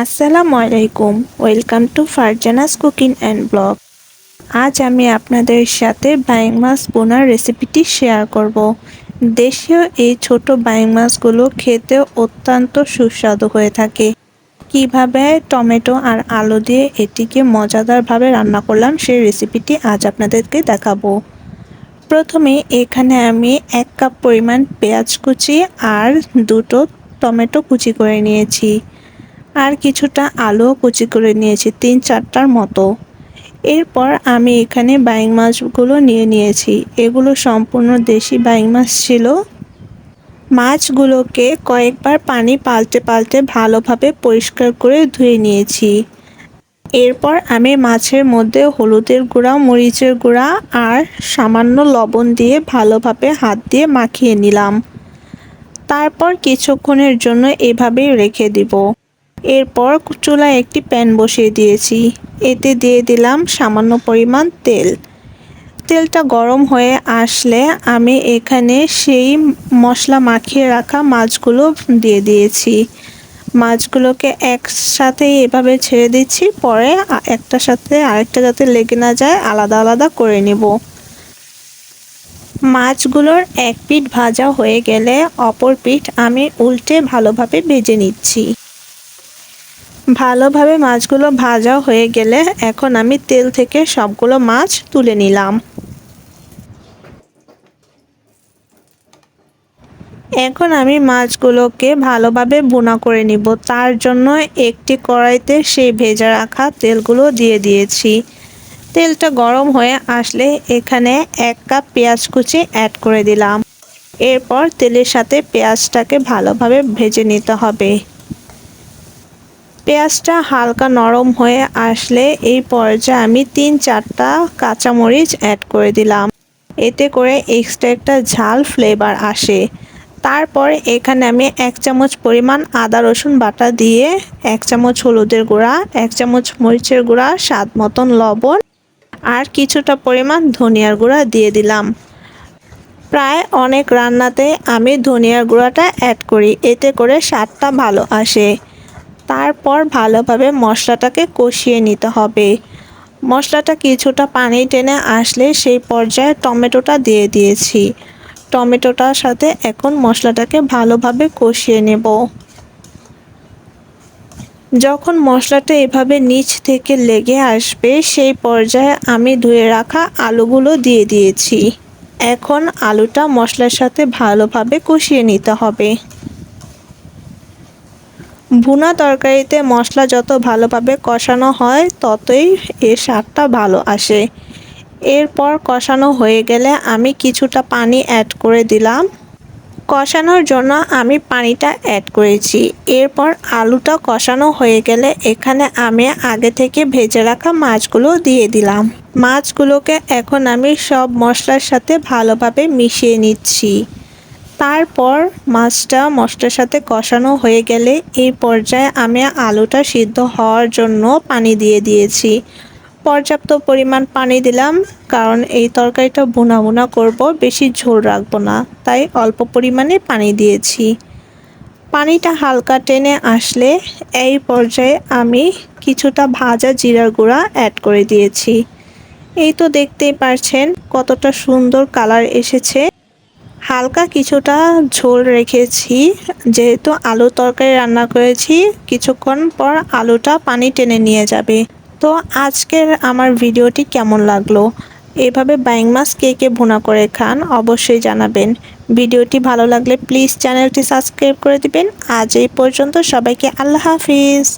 আসসালামু আলাইকুম। Welcome to Farzana's cooking and blog. আজ আমি আপনাদের সাথে বাইং মাছ বোনার রেসিপিটি শেয়ার করব। দেশীয় এই ছোট বাইং মাছগুলো খেতে অত্যন্ত সুস্বাদু হয়ে থাকে। কীভাবে টমেটো আর আলু দিয়ে এটিকে মজাদারভাবে রান্না করলাম সেই রেসিপিটি আজ আপনাদেরকে দেখাবো। প্রথমে এখানে আমি এক কাপ পরিমাণ পেঁয়াজ কুচি আর দুটো টমেটো কুচি করে নিয়েছি। আর কিছুটা আলু কুচি করে নিয়েছি, তিন চারটার মতো। এরপর আমি এখানে বাইং মাছগুলো নিয়ে নিয়েছি। এগুলো সম্পূর্ণ দেশি বাইং মাছ ছিল। মাছগুলোকে কয়েকবার পানি পাল্টে পাল্টে ভালোভাবে পরিষ্কার করে ধুয়ে নিয়েছি। এরপর আমি মাছের মধ্যে হলুদের গুঁড়া, মরিচের গুঁড়া আর সামান্য লবণ দিয়ে ভালোভাবে হাত দিয়ে মাখিয়ে নিলাম। তারপর কিছুক্ষণের জন্য এভাবেই রেখে দিব। এরপর চুলায় একটি প্যান বসিয়ে দিয়েছি। এতে দিয়ে দিলাম সামান্য পরিমাণ তেল। তেলটা গরম হয়ে আসলে আমি এখানে সেই মশলা মাখিয়ে রাখা মাছগুলো দিয়ে দিয়েছি। মাছগুলোকে একসাথে এভাবে ছেড়ে দিচ্ছি, পরে একটার সাথে আরেকটা যাতে লেগে না যায়, আলাদা আলাদা করে নেব। মাছগুলোর এক পিঠ ভাজা হয়ে গেলে অপর পিঠ আমি উল্টে ভালোভাবে ভেজে নিচ্ছি। ভালোভাবে মাছগুলো ভাজা হয়ে গেলে এখন আমি তেল থেকে সবগুলো মাছ তুলে নিলাম। এখন আমি মাছগুলোকে ভালোভাবে বোনা করে নিব। তার জন্য একটি কড়াইতে সেই ভেজা রাখা তেলগুলো দিয়ে দিয়েছি। তেলটা গরম হয়ে আসলে এখানে এক কাপ পেঁয়াজ কুচি অ্যাড করে দিলাম। এরপর তেলের সাথে পেঁয়াজটাকে ভালোভাবে ভেজে নিতে হবে। পেঁয়াজটা হালকা নরম হয়ে আসলে এই পর্যায়ে আমি তিন চারটা কাঁচামরিচ অ্যাড করে দিলাম। এতে করে এক্সট্রা একটা ঝাল ফ্লেভার আসে। তারপর এখানে আমি এক চামচ পরিমাণ আদা, রসুন বাটা দিয়ে এক চামচ হলুদের গুঁড়া, এক চামচ মরিচের গুঁড়া, স্বাদ মতন লবণ আর কিছুটা পরিমাণ ধনিয়ার গুঁড়া দিয়ে দিলাম। প্রায় অনেক রান্নাতে আমি ধনিয়ার গুঁড়াটা অ্যাড করি। এতে করে স্বাদটা ভালো আসে। তারপর ভালোভাবে মশলাটাকে কষিয়ে নিতে হবে। মশলাটা কিছুটা পানি টেনে আসলে সেই পর্যায়ে টমেটোটা দিয়ে দিয়েছি। টমেটোটার সাথে এখন মশলাটাকে ভালোভাবে কষিয়ে নেব। যখন মশলাটা এভাবে নিচ থেকে লেগে আসবে, সেই পর্যায়ে আমি ধুয়ে রাখা আলুগুলো দিয়ে দিয়েছি। এখন আলুটা মশলার সাথে ভালোভাবে কষিয়ে নিতে হবে। ভুনা তরকারিতে মশলা যত ভালোভাবে কষানো হয়, ততই এর স্বাদটা ভালো আসে। এরপর কষানো হয়ে গেলে আমি কিছুটা পানি অ্যাড করে দিলাম। কষানোর জন্য আমি পানিটা অ্যাড করেছি। এরপর আলুটা কষানো হয়ে গেলে এখানে আমি আগে থেকে ভেজে রাখা মাছগুলো দিয়ে দিলাম। মাছগুলোকে এখন আমি সব মশলার সাথে ভালোভাবে মিশিয়ে নিচ্ছি। তারপর মাছটা মশলার সাথে কষানো হয়ে গেলে এই পর্যায়ে আমি আলুটা সিদ্ধ হওয়ার জন্য পানি দিয়ে দিয়েছি। পর্যাপ্ত পরিমাণ পানি দিলাম, কারণ এই তরকারিটা বোনা বোনা করব, বেশি ঝোল রাখব না, তাই অল্প পরিমাণে পানি দিয়েছি। পানিটা হালকা টেনে আসলে এই পর্যায়ে আমি কিছুটা ভাজা জিরার গুঁড়া অ্যাড করে দিয়েছি। এই তো দেখতেই পারছেন কতটা সুন্দর কালার এসেছে। হালকা কিছুটা ঝোল রেখেছি, যেহেতু আলু তরকারি রান্না করেছি, কিছুক্ষণ পর আলুটা পানি টেনে নিয়ে যাবে। তো আজকের আমার ভিডিওটি কেমন লাগল? এভাবে বাইং মাছ কে কে ভুনা করে খান অবশ্যই জানাবেন। ভিডিওটি ভালো লাগলে প্লিজ চ্যানেলটি সাবস্ক্রাইব করে দিবেন। আজ এই পর্যন্ত সবাইকে আল্লাহ হাফিজ।